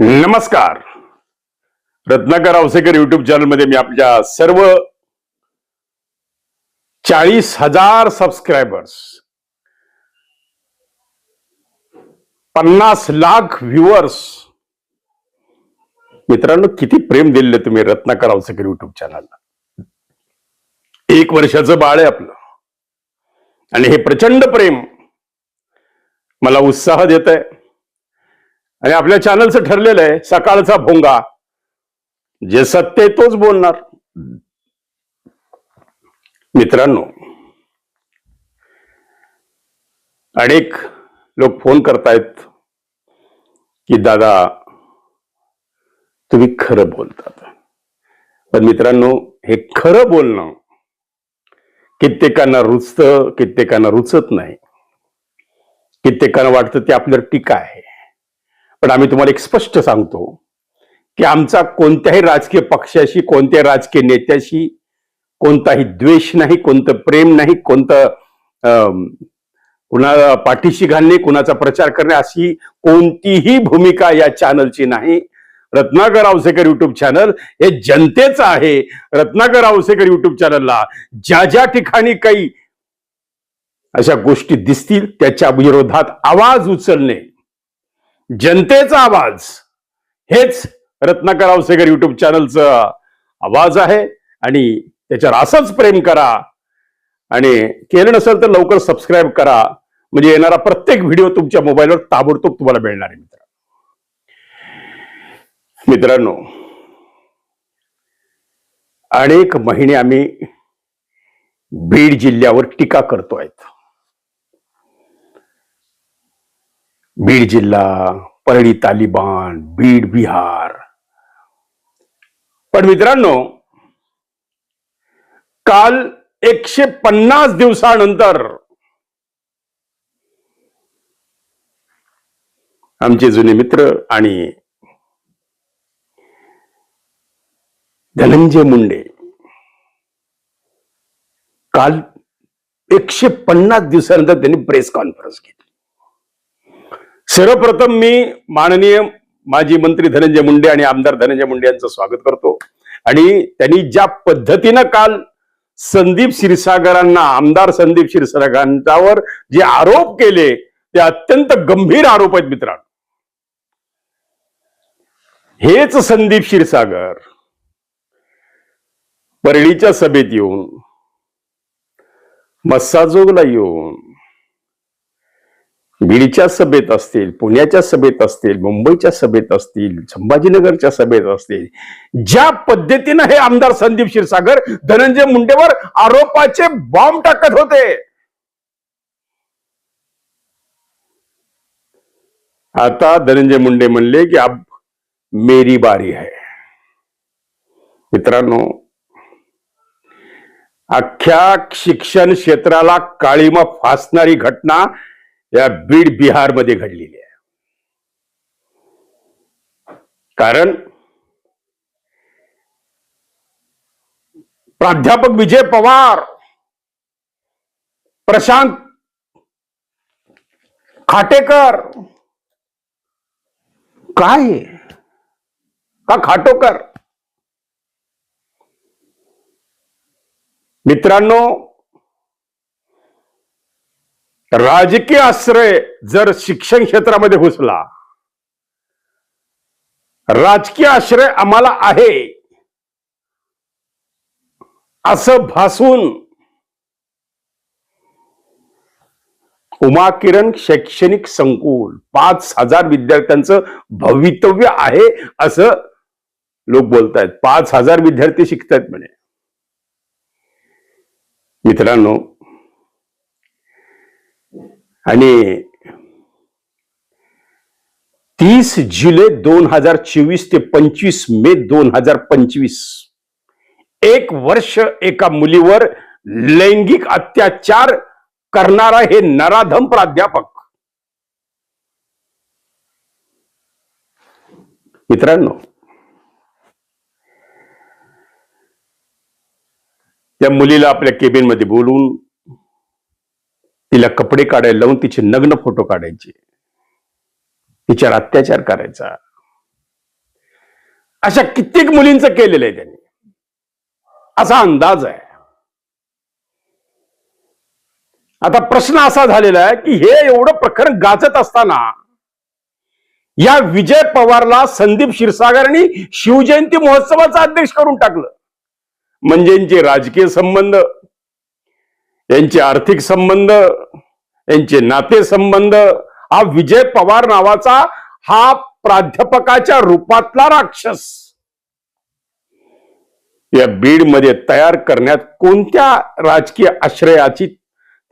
नमस्कार. रत्नाकर औसेकर युट्यूब चॅनलमध्ये मी आपल्या सर्व चाळीस हजार सबस्क्रायबर्स पन्नास लाख व्ह्युअर्स मित्रांनो किती प्रेम दिले तुम्ही रत्नाकर औसेकर युट्यूब चॅनलला एक वर्षाचं बाळ आहे आपलं. आणि हे प्रचंड प्रेम मला उत्साह देत आहे आणि आपल्या चॅनलचं ठरलेलं आहे सकाळचा भोंगा. जे सत्य तोच बोलणार. मित्रांनो अनेक लोक फोन करतायत की दादा तुम्ही खरं बोलतात. पण मित्रांनो हे खरं बोलणं कित्येकांना रुचतं कित्येकांना रुचत नाही. कित्येकांना वाटतं ते आपल्यावर टीका आहे. पण आम्ही तुम्हाला एक स्पष्ट सांगतो की आमचा कोणत्याही राजकीय पक्षाशी कोणत्याही राजकीय नेत्याशी कोणताही द्वेष नाही कोणतं प्रेम नाही कोणतं अं, कुणा पाठीशी घालणे कुणाचा प्रचार करणे अशी कोणतीही भूमिका या चॅनलची नाही. रत्नाकर आवसेकर युट्यूब चॅनल हे जनतेचं आहे. रत्नाकर आवसेकर युट्यूब चॅनलला ज्या ज्या ठिकाणी काही अशा गोष्टी दिसतील त्याच्या विरोधात आवाज उचलणे. जनतेचा आवाज. हेच रत्नाकर आवसेकर युट्यूब चॅनलचं आवाज आहे. आणि त्याच्यावर असंच प्रेम करा. आणि केलं नसेल तर लवकर सबस्क्राईब करा. म्हणजे येणारा प्रत्येक व्हिडिओ तुमच्या मोबाईलवर ताबडतोब तुम्हाला मिळणार आहे मित्र मित्रांनो अनेक महिने आम्ही बीड जिल्ह्यावर टीका करतो आहेत बीड जिल्हा परळी तालिबान बीड बिहार. पण मित्रांनो काल एकशे पन्नास दिवसानंतर आमचे जुने मित्र आणि धनंजय मुंडे काल एकशे पन्नास दिवसानंतर त्यांनी प्रेस कॉन्फरन्स घेतली सर्वप्रथम मी माननीय माजी मंत्री धनंजय मुंडे आणि आमदार धनंजय मुंडे यांचं स्वागत करतो. आणि त्यांनी ज्या पद्धतीनं काल संदीप क्षीरसागरांना आमदार संदीप क्षीरसागरांच्यावर जे आरोप केले ते अत्यंत गंभीर आरोप आहेत मित्रांनो. हेच संदीप क्षीरसागर परळीच्या सभेत येऊन मस्साजोगला येऊन बीडच्या सभेत असतील पुण्याच्या सभेत असतील मुंबईच्या सभेत असतील संभाजीनगरच्या सभेत असतील ज्या पद्धतीनं हे आमदार संदीप क्षीरसागर धनंजय मुंडेवर आरोपाचे बॉम्ब टाकत होते. आता धनंजय मुंडे म्हणले की अब मेरी बारी है. मित्रांनो अख्ख्या शिक्षण क्षेत्राला काळीमा फासणारी घटना या बीड बिहारमध्ये घडलेली आहे कारण प्राध्यापक विजय पवार प्रशांत खाटेकर काय आहे? का खाटोकर मित्रांनो राजकीय आश्रय जर शिक्षण क्षेत्रामध्ये घुसला राजकीय आश्रय आम्हाला आहे. असं भासून उमा किरण शैक्षणिक संकुल पाच हजार विद्यार्थ्यांचं भवितव्य आहे असं लोक बोलतायत. पाच हजार विद्यार्थी शिकतायत म्हणे. मित्रांनो आणि तीस जुलै दोन हजार चोवीस ते पंचवीस मे दोन हजार पंचवीस. एक वर्ष एका मुलीवर लैंगिक अत्याचार करणारा हे नराधम प्राध्यापक. मित्रांनो त्या मुलीला आपल्या केबिनमध्ये बोलून तिला कपडे काढायला लावून तिचे नग्न फोटो काढायचे. तिच्यावर अत्याचार करायचा. अशा कित्येक मुलींचं केलेलं आहे त्यांनी. असा अंदाज आहे. आता प्रश्न असा झालेला आहे की हे एवढं प्रकरण गाजत असताना या विजय पवारला संदीप क्षीरसागरांनी शिवजयंती महोत्सवाचा अध्यक्ष करून टाकलं. म्हणजे राजकीय संबंध. यांचे आर्थिक संबंध यांचे नाते संबंध हा विजय पवार नावाचा हा प्राध्यापकाच्या रूपातला राक्षस. या बीडमध्ये तयार करण्यात कोणत्या राजकीय आश्रयाची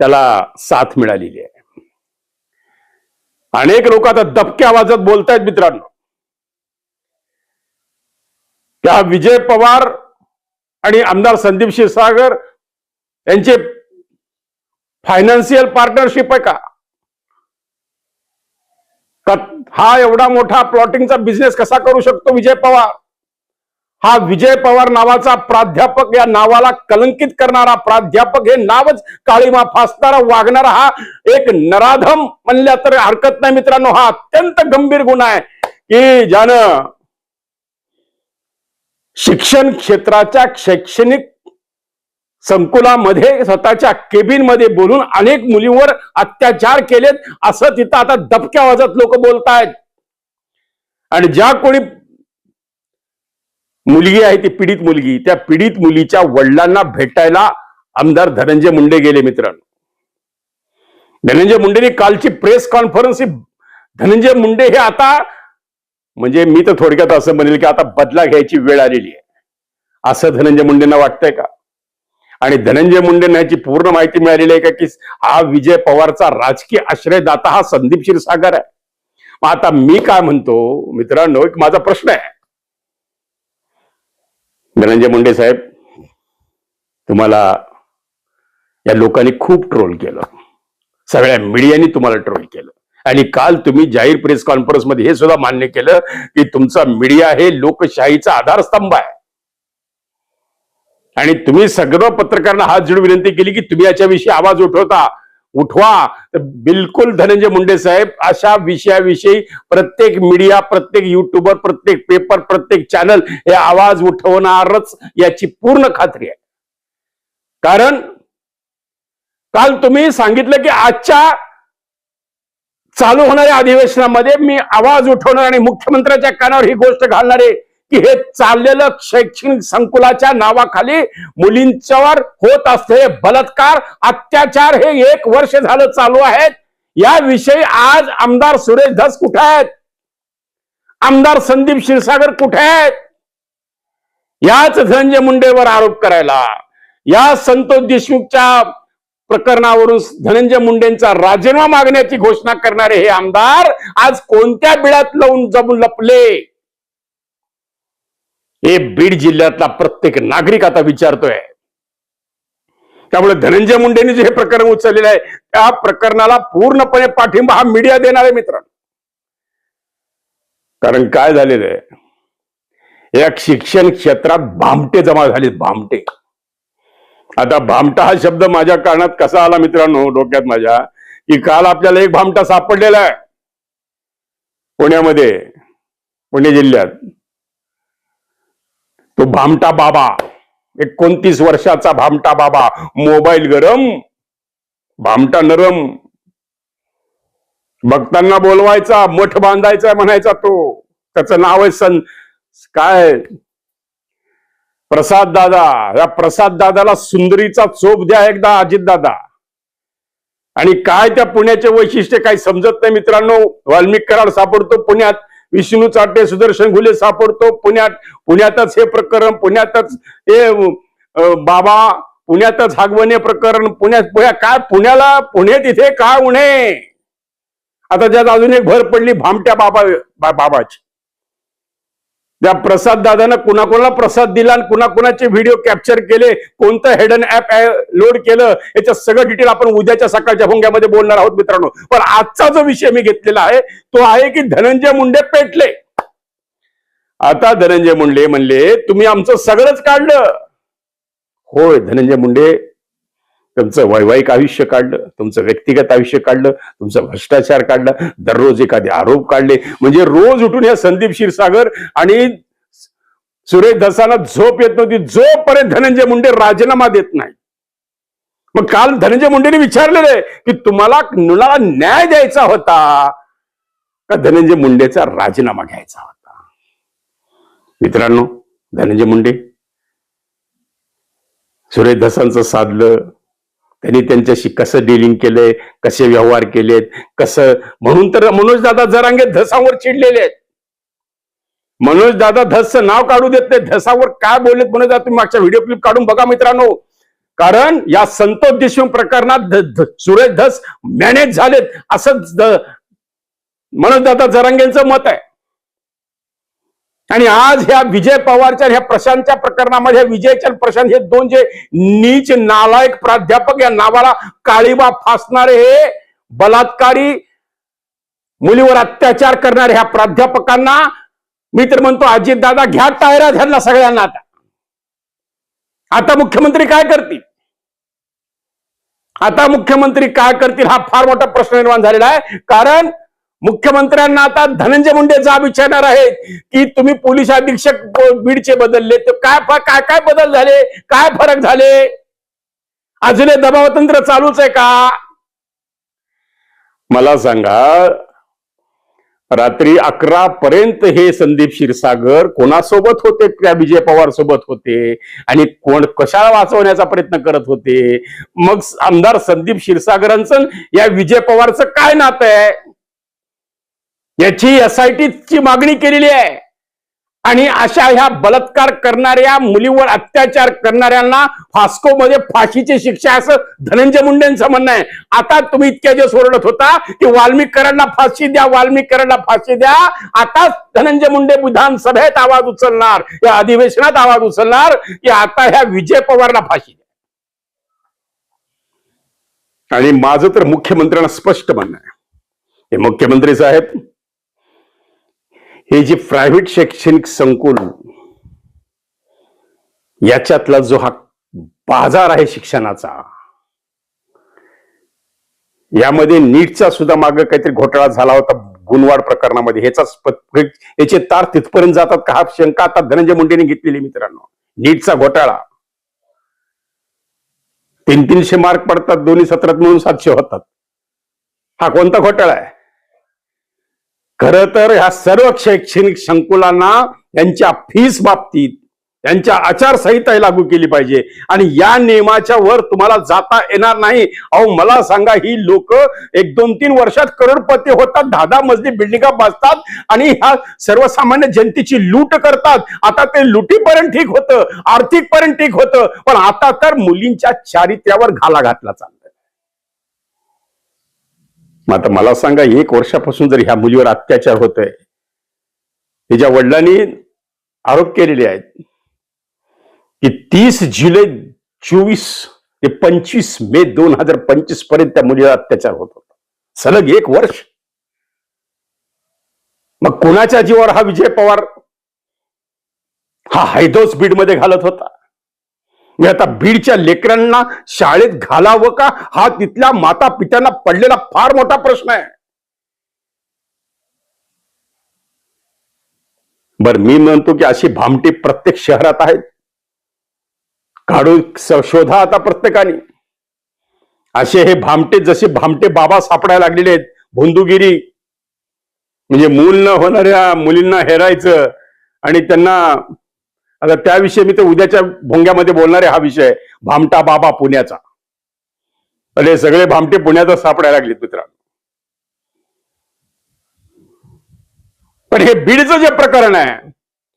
त्याला साथ मिळालेली आहे? अनेक लोक आता दबक्या आवाजात बोलतायत मित्रांनो. त्या विजय पवार आणि आमदार संदीप क्षीरसागर यांचे फायनान्शियल पार्टनरशिप आहे का? हा एवढा मोठा प्लॉटिंगचा बिझनेस कसा करू शकतो विजय पवार? हा विजय पवार नावाचा प्राध्यापक या नावाला कलंकित करणारा प्राध्यापक हे नावच काळीमा फासणारा वागणारा हा एक नराधम म्हणल्या तर हरकत नाही मित्रांनो. हा अत्यंत गंभीर गुन्हा आहे की ज्यानं शिक्षण क्षेत्राच्या शैक्षणिक संकुलामध्ये स्वतःच्या केबिनमध्ये बोलून अनेक मुलींवर अत्याचार केलेत असं तिथं आता दबक्या वाजत लोक बोलतायत. आणि ज्या कोणी मुलगी आहे ती पीडित मुलगी. त्या पीडित मुलीच्या वडिलांना भेटायला आमदार धनंजय मुंडे गेले मित्रांनो. धनंजय मुंडेने कालची प्रेस कॉन्फरन्स ही धनंजय मुंडे हे आता म्हणजे मी तर थोडक्यात असं म्हणेल की आता बदला घ्यायची वेळ आलेली आहे. असं धनंजय मुंडेंना वाटतंय का? आणि धनंजय मुंडेंना याची पूर्ण माहिती मिळालेली आहे का की हा विजय पवारचा राजकीय आश्रयदाता हा संदीप क्षीरसागर आहे. मग आता मी काय म्हणतो मित्रांनो एक माझा प्रश्न आहे. धनंजय मुंडे साहेब तुम्हाला या लोकांनी खूप ट्रोल केलं. सगळ्या मीडियानी तुम्हाला ट्रोल केलं. आणि काल तुम्ही जाहीर प्रेस कॉन्फरन्समध्ये हे सुद्धा मान्य केलं की तुमचा मीडिया हे लोकशाहीचा आधारस्तंभ आहे. आणि तुम्ही सगळं पत्रकारांना हात जोडून विनंती केली की तुम्ही याच्याविषयी आवाज उठवता उठवा. तर बिलकुल धनंजय मुंडे साहेब अशा विषयाविषयी प्रत्येक मीडिया प्रत्येक युट्यूबर प्रत्येक पेपर प्रत्येक चॅनल हे आवाज उठवणारच याची पूर्ण खात्री आहे. कारण काल तुम्ही सांगितलं की आजच्या चालू होणाऱ्या अधिवेशनामध्ये मी आवाज उठवणार आणि मुख्यमंत्र्यांच्या कानावर ही गोष्ट घालणार आहे की हे चाललेलं शैक्षणिक संकुलाच्या नावाखाली मुलींच्यावर होत असलेले बलात्कार अत्याचार हे एक वर्ष झालं चालू आहेत. याविषयी आज आमदार सुरेश धस कुठे आहेत? आमदार संदीप क्षीरसागर कुठे आहेत? याच धनंजय मुंडेवर आरोप करायला. या संतोष देशमुखच्या प्रकरणावरून धनंजय मुंडेंचा राजीनामा मागण्याची घोषणा करणारे हे आमदार आज कोणत्या बिळात लावून जमून लपले? हे बीड जिल्ह्यातला प्रत्येक नागरिक आता विचारतोय. त्यामुळे धनंजय मुंडेंनी जे हे प्रकरण उचललेलं आहे त्या प्रकरणाला पूर्णपणे पाठिंबा हा मीडिया देणार आहे मित्रांनो कारण काय झालेलं आहे? या शिक्षण क्षेत्रात भामटे जमा झाले भामटे. आता भामटा हा शब्द माझ्या कारणात कसा आला मित्रांनो डोक्यात माझ्या? की काल आपल्याला एक भामटा सापडलेला आहे. पुण्यामध्ये पुणे जिल्ह्यात. तो भामटा बाबा. एकोणतीस वर्षाचा भामटा बाबा. मोबाईल गरम भामटा नरम. भक्तांना बोलवायचा मठ बांधायचा म्हणायचा तो. त्याचं नाव आहे सन काय? प्रसाद दादा. या प्रसाद दादाला सुंदरीचा चोप द्या एकदा अजित दादा. आणि काय त्या पुण्याचे वैशिष्ट्य काही समजत नाही मित्रांनो. वाल्मिक कराड सापडतो पुण्यात. विष्णू चाटे सुदर्शन घुले सापडतो. पुण्यात पुण्यातच हे प्रकरण पुण्यातच हे बाबा पुण्यातच हागवणे प्रकरण पुण्यात पुण्या काय पुण्याला पुणे तिथे काय उणे? आता त्यात अजून एक भर पडली भामट्या बाबा बाबाची. त्या प्रसाद दादानं कुणाकुणाला प्रसाद दिला आणि कुणाकुणाचे व्हिडिओ कॅप्चर केले कोणतं हेडन ऍप लोड केलं याचं सगळं डिटेल आपण उद्याच्या सकाळच्या भोंग्यामध्ये बोलणार आहोत मित्रांनो. पण आजचा जो विषय मी घेतलेला आहे तो आहे की धनंजय मुंडे पेटले. आता धनंजय मुंडे म्हणले तुम्ही आमचं सगळंच काढलं. होय धनंजय मुंडे तुमचं वैवाहिक आयुष्य काढलं तुमचं व्यक्तिगत आयुष्य काढलं तुमचं भ्रष्टाचार काढलं दररोज एखादे आरोप काढले. म्हणजे रोज उठून या संदीप क्षीरसागर आणि सुरेश धसाला झोप येत नव्हती. जोपर्यंत धनंजय मुंडे राजीनामा देत नाही. मग काल धनंजय मुंडेने विचारलेलं आहे की तुम्हाला नुलाला न्याय द्यायचा होता? का धनंजय मुंडेचा राजीनामा घ्यायचा होता? मित्रांनो धनंजय मुंडे सुरेश धसांचं साधलं त्यांनी त्यांच्याशी कसं डिलिंग केलंय कसे व्यवहार केलेत कसं म्हणून तर मनोज दादा जरांगे धसावर चिडलेले आहेत. मनोज दादा धसचं नाव काढू देत नाही धसावर काय बोललेत मनोज दादा? तुम्ही मागच्या व्हिडिओ क्लिप काढून बघा मित्रांनो. कारण या संतोष देशमुख प्रकरणात सुरेश धस मॅनेज झालेत असं मनोज दादा जरांगेंचं मत आहे. आणि आज ह्या विजय पवारच्या ह्या प्रशांतच्या प्रकरणामध्ये विजयच्या प्रशांत हे दोन जे नीच नालायक प्राध्यापक या नावाला काळीबा फासणारे हे बलात्कारी मुलीवर अत्याचार करणारे ह्या प्राध्यापकांना मी तर म्हणतो अजित दादा घ्या टायरा ह्यांना सगळ्यांना आता. आता मुख्यमंत्री काय करतील? आता मुख्यमंत्री काय करतील हा फार मोठा प्रश्न निर्माण झालेला आहे. कारण मुख्यमंत्र्यांना आता धनंजय मुंडे जाब विचारणार आहेत की तुम्ही पोलीस अधीक्षक बीडचे बदलले. तर काय काय काय बदल झाले? काय फरक झाले? अजून हे दबावतंत्र चालूच आहे का? मला सांगा रात्री अकरा पर्यंत हे संदीप क्षीरसागर कोणासोबत होते? त्या विजय पवार सोबत होते. आणि कोण कशाला वाचवण्याचा प्रयत्न करत होते? मग आमदार संदीप क्षीरसागरांचं या विजय पवारचं काय नातं आहे? याची एसआयटीची मागणी केलेली आहे. आणि अशा ह्या बलात्कार करणाऱ्या मुलीवर अत्याचार करणाऱ्यांना फास्कोमध्ये फाशीची शिक्षा असं धनंजय मुंडेंचं म्हणणं आहे. आता तुम्ही इतक्या दिवस ओरडत होता की वाल्मिकरांना फाशी द्या वाल्मिकरांना फाशी द्या. आता धनंजय मुंडे विधानसभेत आवाज उचलणार या अधिवेशनात आवाज उचलणार की आता ह्या विजय पवारला फाशी द्या. आणि माझं तर मुख्यमंत्र्यांना स्पष्ट म्हणणं आहे. हे मुख्यमंत्री साहेब हे जे प्रायव्हेट शैक्षणिक संकुल याच्यातला जो हा बाजार आहे शिक्षणाचा यामध्ये नीटचा सुद्धा मागे काहीतरी घोटाळा झाला होता गुणवाड प्रकरणामध्ये. ह्याचाच म्हणजे याचे तार तिथपर्यंत जातात का? हा शंका आता धनंजय मुंडेने घेतलेली मित्रांनो. नीटचा घोटाळा. तीन तीनशे मार्क पडतात दोन्ही सत्रात मिळून सातशे होतात. हा कोणता घोटाळा आहे? खर तर ह्या सर्व शैक्षणिक संकुलांना यांच्या फीस बाबतीत यांच्या आचारसंहिता लागू केली पाहिजे. आणि या नियमाच्या वर तुम्हाला जाता येणार नाही. अहो मला सांगा ही लोक एक दोन तीन वर्षात करोडपती होतात दहा दहा मजली बिल्डिंगा बांधतात आणि ह्या सर्वसामान्य जनतेची लूट करतात. आता ते लुटीपर्यंत ठीक होतं आर्थिक पर्यंत ठीक होतं. पण आता तर मुलींच्या चारित्र्यावर घाला घातला चालला. मग आता मला सांगा एक वर्षापासून जर ह्या मुलीवर अत्याचार होत आहे तिच्या वडिलांनी आरोप केलेले आहेत की तीस जुलै चोवीस ते पंचवीस मे दोन हजार पंचवीसपर्यंत त्या मुलीवर अत्याचार होत होता. सलग एक वर्ष. मग कोणाच्या जीवावर हा विजय पवार हा हैदोस बीडमध्ये घालत होता? मी आता बीडच्या लेकरांना शाळेत घालावं का? हा तिथल्या माता पित्यांना पडलेला फार मोठा प्रश्न आहे. बर मी म्हणतो की अशी भामटी प्रत्येक शहरात आहेत. काढू शोधा आता प्रत्येकाने. असे हे भामटे जसे भामटे बाबा सापडायला लागलेले आहेत भोंदुगिरी. म्हणजे मूल न होणाऱ्या मुलींना हेरायचं आणि त्यांना आता त्याविषयी मी तर उद्याच्या भोंग्यामध्ये बोलणार आहे हा विषय भामटा बाबा पुण्याचा. अरे सगळे भामटे पुण्यातच सापडायला लागलेत मित्रांनो. पण हे बीडचं जे प्रकरण आहे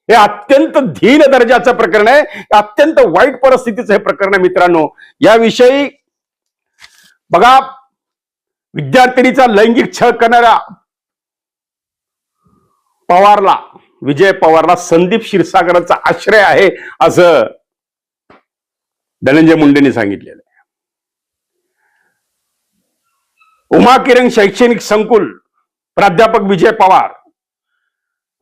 हे अत्यंत धीन दर्जाचं प्रकरण आहे. अत्यंत वाईट परिस्थितीचं हे प्रकरण आहे मित्रांनो. याविषयी बघा विद्यार्थिनीचा लैंगिक छळ करणाऱ्या पवारला विजय पवारला संदीप क्षीरसागरांचा आश्रय आहे असं धनंजय मुंडेंनी सांगितलेलं आहे. उमा किरण शैक्षणिक संकुल प्राध्यापक विजय पवार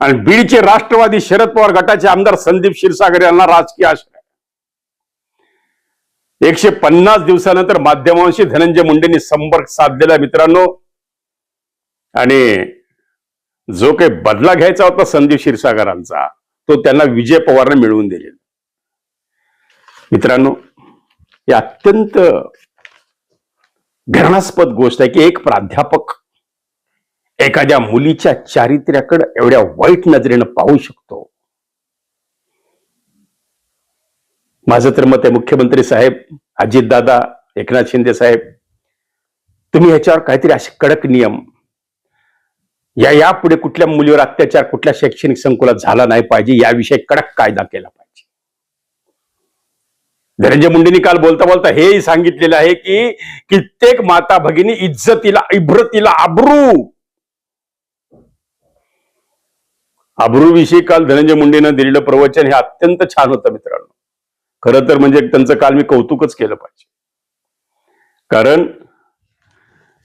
आणि बीडचे राष्ट्रवादी शरद पवार गटाचे आमदार संदीप क्षीरसागर यांना राजकीय आश्रय. एकशे पन्नास दिवसानंतर माध्यमांशी धनंजय मुंडेंनी संपर्क साधलेला मित्रांनो. आणि जो काही बदला घ्यायचा होता संदीप क्षीरसागरांचा तो त्यांना विजय पवारने मिळवून दिलेला. मित्रांनो ही अत्यंत घृणास्पद गोष्ट आहे की एक प्राध्यापक एखाद्या मुलीच्या चारित्र्याकडे एवढ्या वाईट नजरेनं पाहू शकतो. माझं तर मत आहे मुख्यमंत्री साहेब अजितदादा एकनाथ शिंदे साहेब तुम्ही ह्याच्यावर काहीतरी असे कडक नियम या यापुढे कुठल्या मुलीवर अत्याचार कुठल्या शैक्षणिक संकुलात झाला नाही पाहिजे याविषयी कडक कायदा केला पाहिजे. धनंजय मुंडेंनी काल बोलता बोलता हेही सांगितलेलं आहे की कित्येक माता भगिनी इज्जतीला इब्रतीला अब्रू. अब्रूविषयी काल धनंजय मुंडेनं दिलेलं प्रवचन हे अत्यंत छान होतं मित्रांनो. खरं तर म्हणजे त्यांचं काल मी कौतुकच केलं पाहिजे. कारण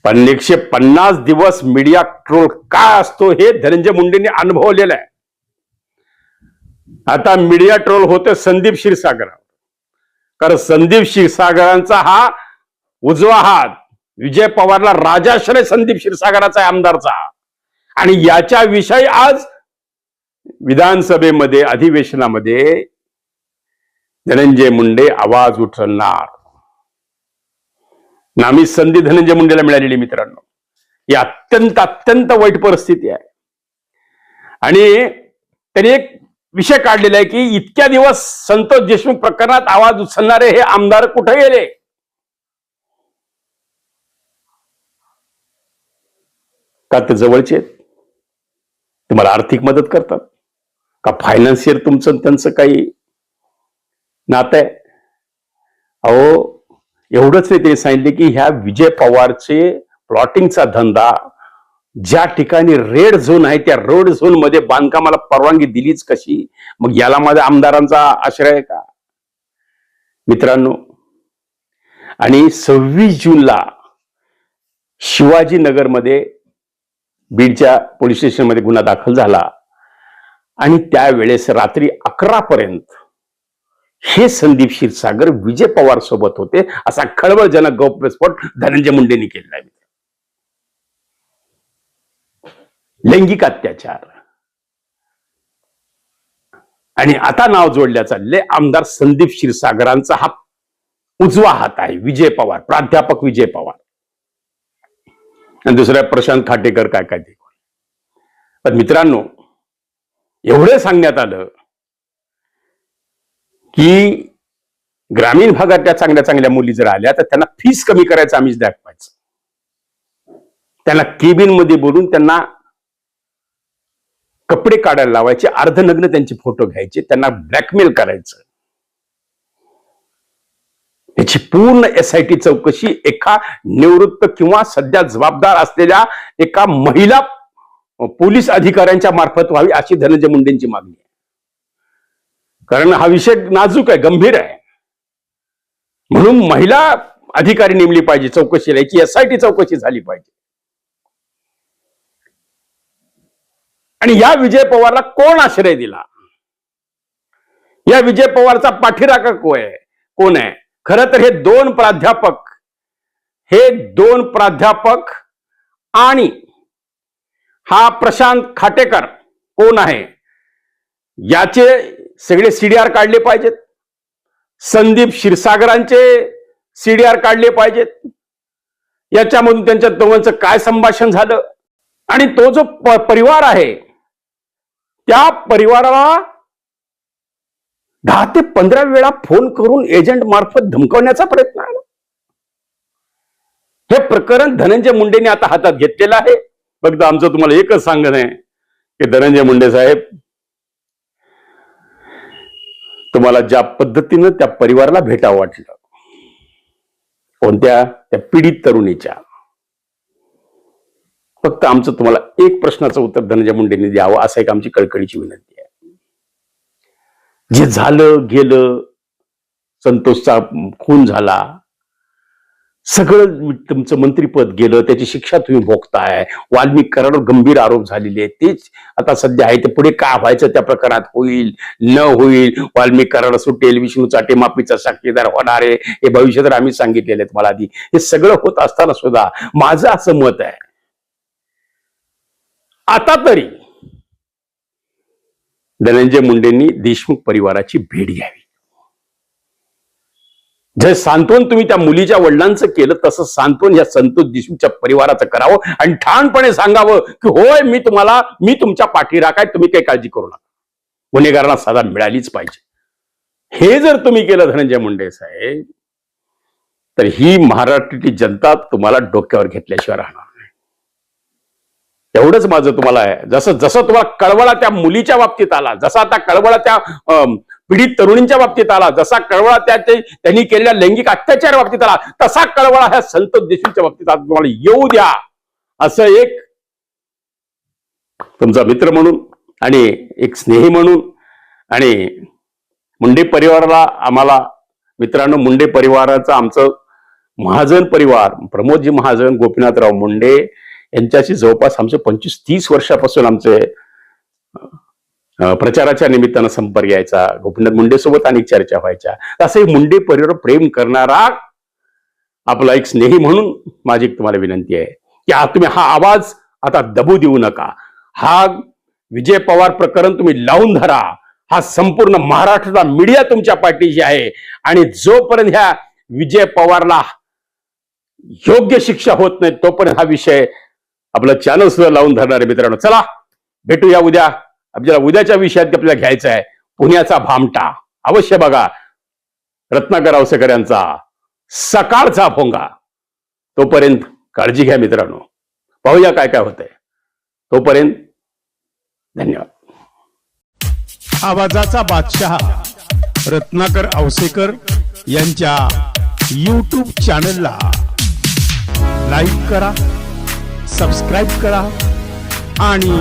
पण एकशे पन्नास दिवस मीडिया ट्रोल काय असतो हे धनंजय मुंडेंनी अनुभवलेलं आहे. आता मीडिया ट्रोल होते संदीप क्षीरसागरावर कारण संदीप क्षीरसागरांचा हा उजवा हात विजय पवारला राजाश्रय संदीप क्षीरसागराचा आहे आमदारचा. आणि याच्या विषयी आज विधानसभेमध्ये अधिवेशनामध्ये धनंजय मुंडे आवाज उठवणार नामी संधी धनंजय मुंडेला मिळालेली मित्रांनो. ही अत्यंत अत्यंत वाईट परिस्थिती आहे. आणि त्यांनी एक विषय काढलेला आहे की इतक्या दिवस संतोष देशमुख प्रकरणात आवाज उचलणारे हे आमदार कुठे गेले? का ते जवळचे आहेत? तुम्हाला आर्थिक मदत करतात? का फायनान्शियल तुमचं त्यांचं काही नातं आहे? अहो एवढंच नाही त्यांनी सांगितले की ह्या विजय पवारचे प्लॉटिंगचा धंदा ज्या ठिकाणी रेड झोन आहे त्या रेड झोनमध्ये बांधकामाला परवानगी दिलीच कशी? मग याला माझ्या आमदारांचा आश्रय आहे का? मित्रांनो आणि सव्वीस जूनला शिवाजीनगरमध्ये बीडच्या पोलीस स्टेशनमध्ये गुन्हा दाखल झाला. आणि त्यावेळेस रात्री अकरा पर्यंत हे संदीप क्षीरसागर विजय पवार सोबत होते. असा खळबळजनक गौप्यस्फोट धनंजय मुंडेंनी केलेला आहे. लैंगिक अत्याचार. आणि आता नाव जोडल्या चालले आमदार संदीप क्षीरसागरांचा हा उजवा हात आहे विजय पवार प्राध्यापक विजय पवार. आणि दुसऱ्या प्रशांत खाटेकर काय काय ते पण मित्रांनो एवढे सांगण्यात आलं की ग्रामीण भागातल्या चांगल्या चांगल्या मुली जर आल्या तर त्यांना फीस कमी करायचं आम्हीच दाखवायचं. त्यांना केबिनमध्ये बोलून त्यांना कपडे काढायला लावायचे अर्धनग्न त्यांचे फोटो घ्यायचे त्यांना ब्लॅकमेल करायचं. याची पूर्ण एस आय टी चौकशी एका निवृत्त किंवा सध्या जबाबदार असलेल्या एका महिला पोलीस अधिकाऱ्यांच्या मार्फत व्हावी अशी धनंजय मुंडेंची मागणी आहे. कारण हा विषय नाजूक आहे गंभीर आहे. म्हणून महिला अधिकारी नेमली पाहिजे चौकशीला याची एस आय टी चौकशी झाली पाहिजे. आणि या विजय पवारला कोण आश्रय दिला? या विजय पवारचा पाठीराखा को आहे कोण आहे? खरं तर हे दोन प्राध्यापक हे दोन प्राध्यापक आणि हा प्रशांत खाटेकर कोण आहे? याचे सगळे सीडीआर काढले पाहिजेत. संदीप क्षीरसागरांचे सीडीआर काढले पाहिजेत. याच्यामधून त्यांच्या दोघांचं काय संभाषण झालं? आणि तो जो परिवार आहे त्या परिवाराला दहा ते पंधरा वेळा फोन करून एजंट मार्फत धमकवण्याचा प्रयत्न आहे. हे प्रकरण धनंजय मुंडेने आता हातात घेतलेलं आहे. फक्त आमचं तुम्हाला एकच सांगणं आहे की धनंजय मुंडे साहेब तुम्हाला ज्या पद्धतीनं त्या परिवाराला भेटावं वाटलं कोणत्या? त्या पीडित तरुणीच्या. फक्त आमचं तुम्हाला एक प्रश्नाचं उत्तर धनंजय मुंडेंनी द्यावं असं एक आमची कळकळीची विनंती आहे. जे झालं गेलं संतोषचा खून झाला सगळं तुमचं मंत्रीपद गेलं त्याची शिक्षा तुम्ही भोगताय वाल्मिक गंभीर आरोप झालेले आहेत. तेच आता सध्या आहे ते पुढे काय व्हायचं त्या प्रकारात होईल न होईल? वाल्मिक असो सुटेल विष्णू चाटे माफीचा साक्षीदार होणार आहे हे भविष्य तर आम्ही सांगितलेले आहेत मला आधी. हे सगळं होत असताना सुद्धा माझं असं मत आहे. आता तरी धनंजय मुंडेंनी देशमुख परिवाराची भेट घ्यावी. जे सांत्वन तुम्ही त्या मुलीच्या वडिलांचं केलं तसं सांत्वन या संतोष देशमुखच्या परिवाराचं करावं आणि ठाणपणे सांगावं की होय मी तुम्हाला मी तुमच्या पाठी राखाय तुम्ही काही काळजी करू नका. गुन्हेगारांना सजा मिळालीच पाहिजे. हे जर तुम्ही केलं धनंजय मुंडे साहेब तर ही महाराष्ट्राची जनता तुम्हाला डोक्यावर घेतल्याशिवाय राहणार एवढंच माझं तुम्हाला आहे. जसं जसं तुम्हाला कळवळा त्या मुलीच्या बाबतीत आला जसा आता कळवळा त्या अं, पीडित तरुणींच्या बाबतीत आला. जसा कळवळा त्या त्यांनी केलेल्या लैंगिक अत्याचार बाबतीत आला तसा कळवळा ह्या संत देशूंच्या बाबतीत आज तुम्हाला येऊ द्या. असं एक तुमचा मित्र म्हणून आणि एक स्नेही म्हणून आणि मुंडे परिवाराला आम्हाला मित्रांनो मुंडे परिवाराचं आमचं महाजन परिवार प्रमोदजी महाजन गोपीनाथराव मुंडे यांच्याशी जवळपास आमचे पंचवीस तीस वर्षापासून आमचे प्रचाराच्या निमित्तानं संपर्क यायचा गोपीनाथ मुंडे सोबत अनेक चर्चा व्हायच्या. असं एक मुंडे परिवार प्रेम करणारा आपला एक स्नेही म्हणून माझी तुम्हाला विनंती आहे की तुम्ही हा आवाज आता दबू देऊ नका. हा विजय पवार प्रकरण तुम्ही लावून धरा. हा संपूर्ण महाराष्ट्राचा मीडिया तुमच्या पाठीशी आहे आणि जोपर्यंत ह्या विजय पवारला योग्य शिक्षा होत नाही तोपर्यंत हा विषय आपलं चॅनल सुद्धा लावून धरणार आहे मित्रांनो. चला भेटूया उद्या. आपल्याला उद्याच्या विषयात आपल्याला घ्यायचा आहे पुण्याचा भामटा. अवश्य बघा रत्नाकर अवसेकर यांचा सकाळचा भोंगा तोपर्यंत काळजी घ्या मित्रांनो. पाहूया काय काय होतंय. तोपर्यंत धन्यवाद. आवाजाचा बादशहा रत्नाकर अवसेकर यांच्या यूट्यूब चॅनलला लाईक करा सबस्क्राईब करा आणि